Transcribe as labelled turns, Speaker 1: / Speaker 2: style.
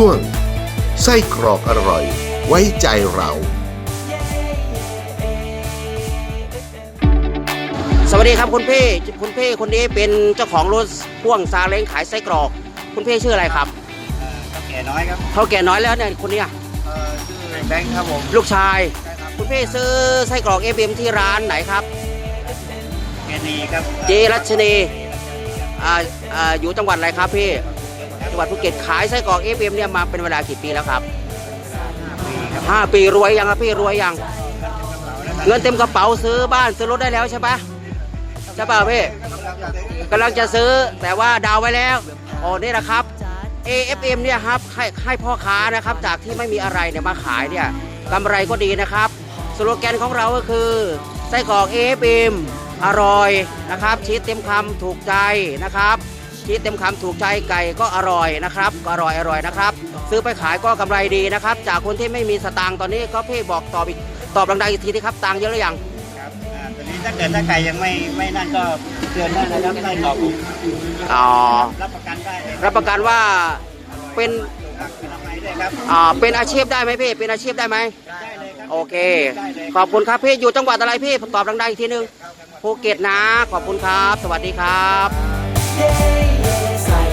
Speaker 1: ช่วง ไส้กรอกอร่อย ไว้ใจเรา
Speaker 2: สวัสดีครับคุณพี่คุณพี่คนนี้เป็นเจ้าของรถพ่วงซาเล้งขายไส้กรอก คุณพี่ชื่ออะไรครับ
Speaker 3: ก็แก่น้อยครับ
Speaker 2: เท่าแก่น้อยแล้วเนี่ยคนเนี้ย
Speaker 3: เอ่อชื่อแบงค์ครับผม
Speaker 2: ลูกชาย
Speaker 3: ใช่ครับ
Speaker 2: คุณพี่ซื้อไส้กรอกเอฟเอ็มที่ร้านไหนครับ
Speaker 3: แกนีครับ
Speaker 2: เจรัชนีอ่าอ่าอยู่จังหวัดอะไรครับพี่ จังหวัดภูเก็ตขายไส้กรอกเอฟเอ็มเนี่ยมาเป็นเวลากี่ปีแล้วครับห้าปีรวยยังครับพี่รวยยังเงินเต็มกระเป๋าซื้อบ้านซื้อรถได้แล้วใช่ปะใช่ป่ะพี่กำลังจะซื้อแต่ว่าดาวไว้แล้วอ๋อนี่นะครับ AFM เนี่ยครับให้ให้พ่อค้านะครับจากที่ไม่มีอะไรเนี่ยมาขายเนี่ยกำไรก็ดีนะครับสโลแกนของเราก็คือไส้กรอก AFM อร่อยนะครับชีสเต็มคำถูกใจนะครับ ชีสเต็มคำถูกใจไก่ก็อร่อยนะครับก็อร่อยอร่อยนะครับ ซื้อไปขายก็กำไรดีนะครับ จากคนที่ไม่มีสตางค์ตอนนี้ก็พี่บอกตอบอีกตอบดังๆอีกทีที่ครับตังค์เยอะหรือยัง
Speaker 3: ครับอ่าตอนนี้ถ้าเกิดถ้าไก่ยังไม่ไม่นั่นก็เตือนได้นะครับได้ตอบผม
Speaker 2: อ๋อ
Speaker 3: รับประกันได้เลย
Speaker 2: รับประกันว่าเป็น
Speaker 3: ครับอนามัยด้วยครับ
Speaker 2: อ่าเป็นอาชีพได้ไหมพี่เป็นอาชีพได้ไหม
Speaker 3: ได้เลยครับ
Speaker 2: โอเค
Speaker 3: ได้เลย
Speaker 2: ขอบคุณครับพี่อยู่จังหวัดอะไรพี่ตอบดังๆอีกทีนึงภูเก็ตนะ ขอบคุณครับ สวัสดีครับ
Speaker 4: เย้เ